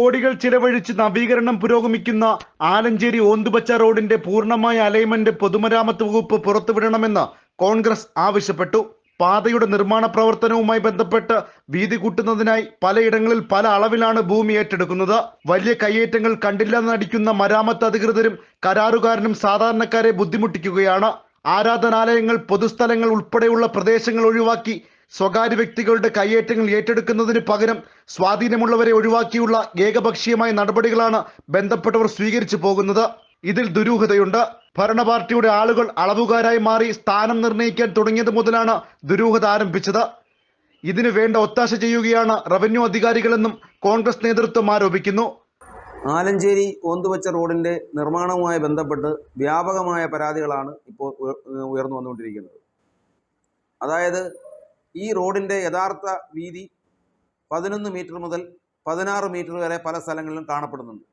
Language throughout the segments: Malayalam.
കോടികൾ ചിലവഴിച്ച് നവീകരണം പുരോഗമിക്കുന്ന ആലഞ്ചേരി ഓന്തുപച്ച റോഡിന്റെ പൂർണമായ അലൈൻമെന്റ് പൊതുമരാമത്ത് വകുപ്പ് പുറത്തുവിടണമെന്ന് കോൺഗ്രസ് ആവശ്യപ്പെട്ടു. പാതയുടെ നിർമ്മാണ പ്രവർത്തനവുമായി ബന്ധപ്പെട്ട് വീതി കൂട്ടുന്നതിനായി പലയിടങ്ങളിൽ പല അളവിലാണ് ഭൂമി ഏറ്റെടുക്കുന്നത്. വലിയ കയ്യേറ്റങ്ങൾ കണ്ടില്ലെന്ന് നടിക്കുന്ന മരാമത്ത് അധികൃതരും കരാറുകാരനും സാധാരണക്കാരെ ബുദ്ധിമുട്ടിക്കുകയാണ്. ആരാധനാലയങ്ങൾ പൊതുസ്ഥലങ്ങൾ ഉൾപ്പെടെയുള്ള പ്രദേശങ്ങൾ ഒഴിവാക്കി സ്വകാര്യ വ്യക്തികളുടെ കയ്യേറ്റങ്ങൾ ഏറ്റെടുക്കുന്നതിന് പകരം സ്വാധീനമുള്ളവരെ ഒഴിവാക്കിയുള്ള ഏകപക്ഷീയമായ നടപടികളാണ് ബന്ധപ്പെട്ടവർ സ്വീകരിച്ചു പോകുന്നത്. ഇതിൽ ദുരൂഹതയുണ്ട്. ഭരണ പാർട്ടിയുടെ ആളുകൾ അളവുകാരായി മാറി സ്ഥാനം നിർണയിക്കാൻ തുടങ്ങിയത് മുതലാണ് ദുരൂഹത ആരംഭിച്ചത്. ഇതിനു വേണ്ട ഒത്താശ ചെയ്യുകയാണ് റവന്യൂ അധികാരികളെന്നും കോൺഗ്രസ് നേതൃത്വം ആരോപിക്കുന്നു. ആലഞ്ചേരി ഓന്തുവച്ച റോഡിന്റെ നിർമ്മാണവുമായി ബന്ധപ്പെട്ട് വ്യാപകമായ പരാതികളാണ് ഇപ്പോൾ ഉയർന്നു വന്നുകൊണ്ടിരിക്കുന്നത് അതായത് ഈ റോഡിന്റെ യഥാർത്ഥ വീതി പതിനൊന്ന് മീറ്റർ മുതൽ പതിനാറ് മീറ്റർ വരെ പല സ്ഥലങ്ങളിലും കാണപ്പെടുന്നുണ്ട്.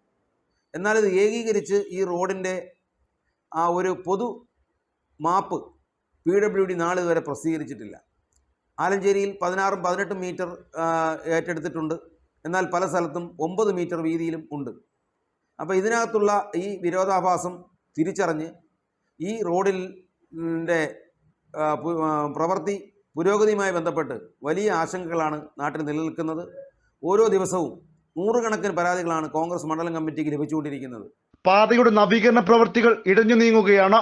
എന്നാൽ ഇത് ഏകീകരിച്ച് ഈ റോഡിന്റെ ആ ഒരു പൊതു മാപ്പ് പി ഡബ്ല്യു ഡി നാളിതുവരെ പ്രസിദ്ധീകരിച്ചിട്ടില്ല. ആലഞ്ചേരിയിൽ പതിനാറും പതിനെട്ടും മീറ്റർ ഏറ്റെടുത്തിട്ടുണ്ട്. എന്നാൽ പല സ്ഥലത്തും ഒമ്പത് മീറ്റർ വീതിയിലും ഉണ്ട്. അപ്പോൾ ഇതിനകത്തുള്ള ഈ വിരോധാഭാസം തിരിച്ചറിഞ്ഞ് ഈ റോഡിൽ ന്റെ, ആ, പു- ആ, പ്രവൃത്തി പുരോഗതിയുമായി ബന്ധപ്പെട്ട് വലിയ ആശങ്കകളാണ് നാട്ടിൽ നിലനിൽക്കുന്നത്. ഓരോ ദിവസവും നൂറുകണക്കിന് പരാതികളാണ് കോൺഗ്രസ് മണ്ഡലം കമ്മിറ്റിക്ക് ലഭിച്ചുകൊണ്ടിരിക്കുന്നത്. പാതയുടെ നവീകരണ പ്രവർത്തികൾ ഇടഞ്ഞു നീങ്ങുകയാണ്.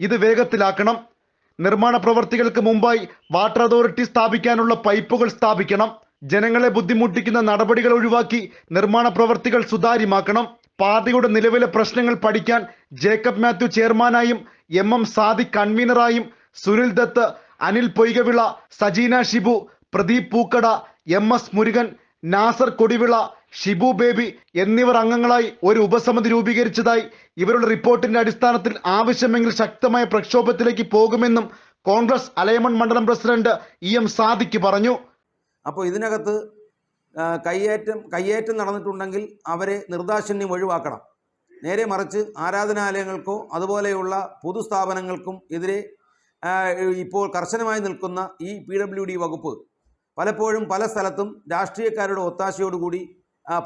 ഇത് വേഗത്തിലാക്കണം. നിർമ്മാണ പ്രവർത്തികൾക്ക് മുമ്പായി വാട്ടർ അതോറിറ്റി സ്ഥാപിക്കാനുള്ള പൈപ്പുകൾ സ്ഥാപിക്കണം. ജനങ്ങളെ ബുദ്ധിമുട്ടിക്കുന്ന നടപടികൾ ഒഴിവാക്കി നിർമ്മാണ പ്രവർത്തികൾ സുതാര്യമാക്കണം. പാതയുടെ നിലവിലെ പ്രശ്നങ്ങൾ പഠിക്കാൻ ജേക്കബ് മാത്യു ചെയർമാനായും എം എം സാദിഖ് കൺവീനറായും സുനിൽ ദത്ത് അനിൽ പൊയ്കവിള സജീന ഷിബു പ്രദീപ് പൂക്കട എം എസ് മുരുകൻ നാസർ കൊടിവിള ഷിബു ബേബി എന്നിവർ അംഗങ്ങളായി ഒരു ഉപസമിതി രൂപീകരിച്ചതായി ഇവരുടെ റിപ്പോർട്ടിന്റെ അടിസ്ഥാനത്തിൽ ആവശ്യമെങ്കിൽ ശക്തമായ പ്രക്ഷോഭത്തിലേക്ക് പോകുമെന്നും കോൺഗ്രസ് അലയമൺ മണ്ഡലം പ്രസിഡന്റ് ഇ എം സാദിക്ക് പറഞ്ഞു. അപ്പോൾ ഇതിനകത്ത് കയ്യേറ്റം കയ്യേറ്റം നടന്നിട്ടുണ്ടെങ്കിൽ അവരെ നിർദാശന്യം ഒഴിവാക്കണം. നേരെ മറിച്ച് ആരാധനാലയങ്ങൾക്കോ അതുപോലെയുള്ള പൊതുസ്ഥാപനങ്ങൾക്കും എതിരെ ഇപ്പോൾ കർശനമായി നിൽക്കുന്ന ഈ പി ഡബ്ല്യു ഡി വകുപ്പ് പലപ്പോഴും പല സ്ഥലത്തും രാഷ്ട്രീയക്കാരുടെ ഒത്താശയോടുകൂടി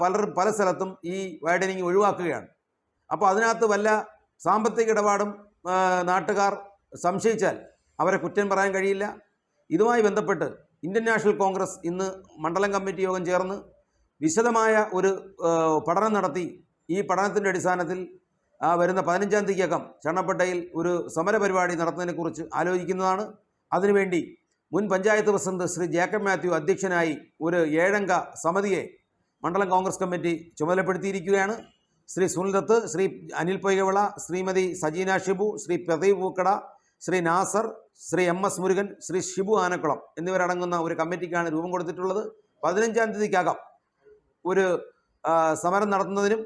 പലരും പല സ്ഥലത്തും ഈ വൈഡനിങ് ഒഴിവാക്കുകയാണ്. അപ്പോൾ അതിനകത്ത് വല്ല സാമ്പത്തിക ഇടപാടും നാട്ടുകാർ സംശയിച്ചാൽ അവരെ കുറ്റം പറയാൻ കഴിയില്ല. ഇതുമായി ബന്ധപ്പെട്ട് ഇന്ത്യൻ നാഷണൽ കോൺഗ്രസ് ഇന്ന് മണ്ഡലം കമ്മിറ്റി യോഗം ചേർന്ന് വിശദമായ ഒരു പഠനം നടത്തി. ഈ പഠനത്തിന്റെ അടിസ്ഥാനത്തിൽ ആ, വരുന്ന പതിനഞ്ചാം തീയതിക്കകം ചണ്ണപ്പട്ടയിൽ ഒരു സമരപരിപാടി നടത്തുന്നതിനെക്കുറിച്ച് ആലോചിക്കുന്നതാണ്. അതിനുവേണ്ടി മുൻ പഞ്ചായത്ത് പ്രസിഡന്റ് ശ്രീ ജേക്കബ് മാത്യു അധ്യക്ഷനായി ഒരു ഏഴംഗ സമിതിയെ മണ്ഡലം കോൺഗ്രസ് കമ്മിറ്റി ചുമതലപ്പെടുത്തിയിരിക്കുകയാണ്. ശ്രീ സുനിൽ ദത്ത് ശ്രീ അനിൽ പൊയ്കവിള ശ്രീമതി സജീന ഷിബു ശ്രീ പ്രദീപ് പൂക്കട ശ്രീ നാസർ ശ്രീ എം എസ് മുരുകൻ ശ്രീ ഷിബു ആനക്കുളം എന്നിവരടങ്ങുന്ന ഒരു കമ്മിറ്റിക്കാണ് രൂപം കൊടുത്തിട്ടുള്ളത്. പതിനഞ്ചാം തീയതിക്കകം ഒരു സമരം നടത്തുന്നതിനും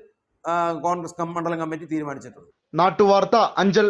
കോൺഗ്രസ് മണ്ഡലം കമ്മിറ്റി തീരുമാനിച്ചിട്ടുണ്ട്. നാട്ടുവാർത്ത അഞ്ചൽ